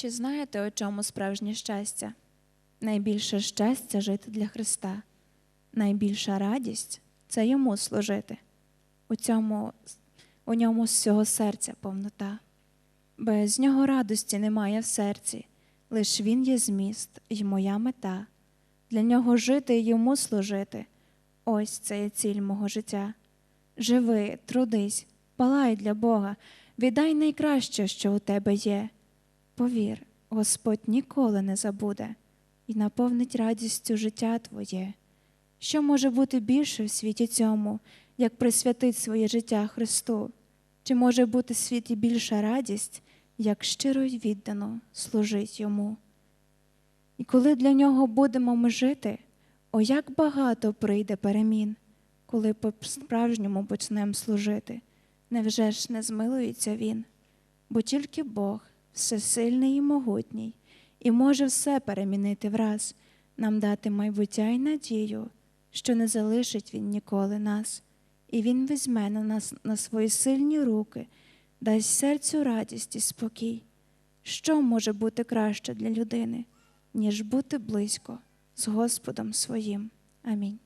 Чи знаєте, у чому справжнє щастя? Найбільше щастя жити для Христа, найбільша радість це йому служити. У, цьому, у ньому з всього серця повнота. Без нього радості немає в серці, лиш він є зміст і моя мета. Для нього жити і йому служити. Ось це є ціль мого життя. Живи, трудись, палай для Бога, віддай найкраще, що у тебе є. Повір, Господь ніколи не забуде і наповнить радістю життя твоє. Що може бути більше в світі цьому, як присвятить своє життя Христу? Чи може бути в світі більша радість, як щиро й віддано служить йому? І коли для нього будемо ми жити, о як багато прийде перемін, коли по-справжньому почнемо служити, невже ж не змилується він? Бо тільки Бог, всесильний і могутній, і може все перемінити враз, нам дати майбуття й надію, що не залишить Він ніколи нас, і Він візьме на нас на свої сильні руки, дасть серцю радість і спокій. Що може бути краще для людини, ніж бути близько з Господом своїм? Амінь.